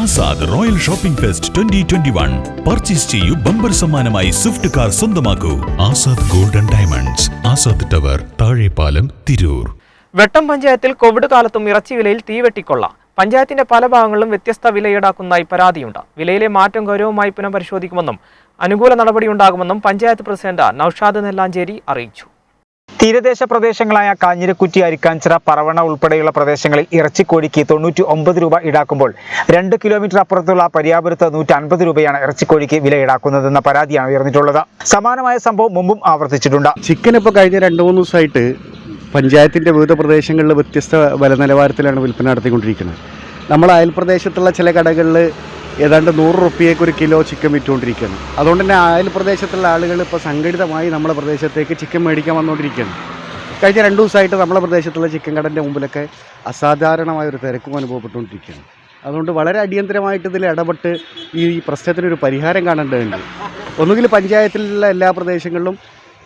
Azad royal shopping fest twenty twenty one. Purchase ചെയ്യൂ bumper സമ്മാനമായി Swift car സ്വന്തമാക്കൂ. Azad golden diamonds Azad tower Thazhepalam Tirur. Vettom പഞ്ചായത്തിൽ Covid കാലത്തും ഇറച്ചി വിലയിൽ തീവെട്ടിക്കൊള്ള പഞ്ചായത്തിന്റെ പല ഭാഗങ്ങളിലും വ്യത്യസ്ത വില ഈടാക്കുന്നതായി പരാതിയുണ്ട്. വിലയിലെ മാറ്റം ഗൗരവമായി പുനഃപരിശോധിക്കുമെന്നും അനുകൂല നടപടിയുണ്ടാകുമെന്നും പഞ്ചായത്ത് പ്രസിഡന്റ് നൌഷാദ് നെല്ലാഞ്ചേരി അറിയിച്ചു. തീരദേശ പ്രദേശങ്ങളായ കാഞ്ഞിരക്കുറ്റി അരിക്കാഞ്ചിറ പറവണ ഉൾപ്പെടെയുള്ള പ്രദേശങ്ങളിൽ ഇറച്ചിക്കോഴിക്ക് തൊണ്ണൂറ്റി ഒമ്പത് രൂപ ഈടാക്കുമ്പോൾ രണ്ട് കിലോമീറ്റർ അപ്പുറത്തുള്ള പരിയാപുരത്ത് നൂറ്റി അൻപത് രൂപയാണ് ഇറച്ചിക്കോഴിക്ക് വില ഈടാക്കുന്നതെന്ന പരാതിയാണ് ഉയർന്നിട്ടുള്ളത്. സമാനമായ സംഭവം മുമ്പും ആവർത്തിച്ചിട്ടുണ്ട്. ചിക്കൻ ഇപ്പോൾ കഴിഞ്ഞ രണ്ട് മൂന്ന് ദിവസമായിട്ട് പഞ്ചായത്തിന്റെ വിവിധ പ്രദേശങ്ങളിൽ വ്യത്യസ്ത വില നിലവാരത്തിലാണ് വിൽപ്പന നടത്തിക്കൊണ്ടിരിക്കുന്നത്. നമ്മൾ അയൽപ്രദേശത്തുള്ള ചില കടകളിൽ ഏതാണ്ട് നൂറ് റുപ്യക്ക് ഒരു കിലോ ചിക്കൻ വിറ്റുകൊണ്ടിരിക്കുകയാണ് അതുകൊണ്ട് തന്നെ അയൽ പ്രദേശത്തുള്ള ആളുകൾ ഇപ്പോൾ സംഘടിതമായി നമ്മുടെ പ്രദേശത്തേക്ക് ചിക്കൻ മേടിക്കാൻ വന്നുകൊണ്ടിരിക്കുകയാണ് കഴിഞ്ഞ രണ്ട് ദിവസമായിട്ട് നമ്മുടെ പ്രദേശത്തുള്ള ചിക്കൻ കടന്റെ മുമ്പിലൊക്കെ അസാധാരണമായ ഒരു തിരക്കും അനുഭവപ്പെട്ടുകൊണ്ടിരിക്കുകയാണ് അതുകൊണ്ട് വളരെ അടിയന്തരമായിട്ട് ഇതിൽ ഇടപെട്ട് ഈ പ്രശ്നത്തിനൊരു പരിഹാരം കാണേണ്ടതുണ്ട്. ഒന്നുകിൽ പഞ്ചായത്തിലുള്ള എല്ലാ പ്രദേശങ്ങളിലും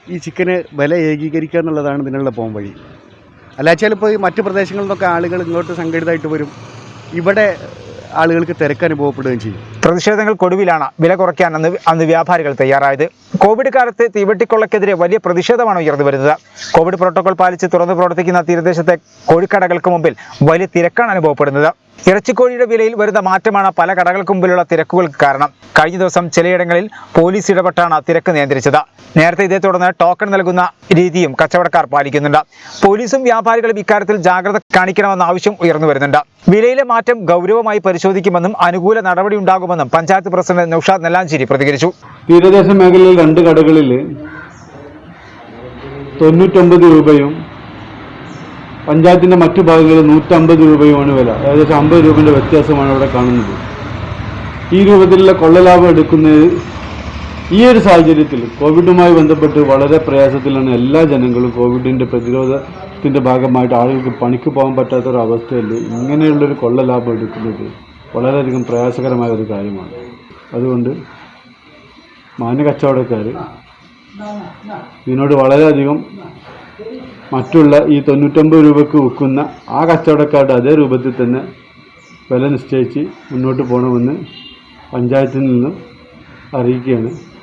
ഈ ചിക്കന് വില ഏകീകരിക്കുക എന്നുള്ളതാണ് ഇതിനുള്ള പോം വഴി. അല്ലാച്ചാൽ ഇപ്പോൾ ഈ മറ്റ് പ്രദേശങ്ങളിൽ നിന്നൊക്കെ ആളുകൾ ഇങ്ങോട്ട് സംഘടിതമായിട്ട് വരും. ഇവിടെ ആളുകൾക്ക് തിരക്ക് അനുഭവപ്പെടുകയും ചെയ്യും. പ്രതിഷേധങ്ങൾക്കൊടുവിലാണ് വില കുറയ്ക്കാൻ അന്ന് അന്ന് വ്യാപാരികൾ തയ്യാറായത്. കോവിഡ് കാലത്ത് തീവെട്ടിക്കൊള്ളക്കെതിരെ വലിയ പ്രതിഷേധമാണ് ഉയർന്നു വരുന്നത്. കോവിഡ് പ്രോട്ടോകോൾ പാലിച്ച് തുറന്നു പ്രവർത്തിക്കുന്ന തീരദേശത്തെ കോഴിക്കടകൾക്ക് മുമ്പിൽ വലിയ തിരക്കാണ് അനുഭവപ്പെടുന്നത്. ഇറച്ചിക്കോഴിയുടെ വിലയിൽ വരുന്ന മാറ്റമാണ് പല കടകൾക്ക് മുമ്പിലുള്ള തിരക്കുകൾക്ക് കാരണം. കഴിഞ്ഞ ദിവസം ചിലയിടങ്ങളിൽ പോലീസ് ഇടപെട്ടാണ് തിരക്ക് നിയന്ത്രിച്ചത്. നേരത്തെ ഇതേ തുടർന്ന് ടോക്കൺ നൽകുന്ന രീതിയും കച്ചവടക്കാർ പാലിക്കുന്നുണ്ട്. പോലീസും വ്യാപാരികളും ഇക്കാര്യത്തിൽ ജാഗ്രത കാണിക്കണമെന്ന ആവശ്യം ഉയർന്നു വരുന്നുണ്ട്. വിലയിലെ മാറ്റം ഗൗരവമായി പരിശോധിക്കുമെന്നും അനുകൂല നടപടി ഉണ്ടാകുമെന്നും പഞ്ചായത്ത് പ്രസിഡന്റ് നൌഷാദ് നെല്ലാഞ്ചേരി പ്രതികരിച്ചു. തീരദേശ മേഖലയിൽ രണ്ട് കടകളിൽ തൊണ്ണൂറ്റൊമ്പത് രൂപയും പഞ്ചായത്തിന്റെ മറ്റു ഭാഗങ്ങളിൽ നൂറ്റമ്പത് രൂപയുമാണ് വില. ഏകദേശം അമ്പത് രൂപയുടെ വ്യത്യാസമാണ് ഇവിടെ കാണുന്നത്. ഈ രൂപത്തിലുള്ള കൊള്ളലാഭം എടുക്കുന്നത് ഈ ഒരു സാഹചര്യത്തിൽ കോവിഡുമായി ബന്ധപ്പെട്ട് വളരെ പ്രയാസത്തിലാണ് എല്ലാ ജനങ്ങളും കോവിഡിന്റെ പ്രതിരോധത്തിന്റെ ഭാഗമായിട്ട് ആളുകൾക്ക് പണിക്ക് പോകാൻ പറ്റാത്തൊരവസ്ഥയിൽ ഇങ്ങനെയുള്ളൊരു കൊള്ളലാഭം എടുക്കുന്നത് വളരെയധികം പ്രയാസകരമായ ഒരു കാര്യമാണ്. അതുകൊണ്ട് മാന്യ കച്ചവടക്കാർ ഇതിനോട് വളരെയധികം മറ്റുള്ള ഈ തൊണ്ണൂറ്റൊമ്പത് രൂപയ്ക്ക് വിൽക്കുന്ന ആ കച്ചവടക്കാരുടെ അതേ രൂപത്തിൽ തന്നെ വില നിശ്ചയിച്ച് മുന്നോട്ട് പോകണമെന്ന് പഞ്ചായത്തിൽ നിന്നും അറിയിക്കുകയാണ്.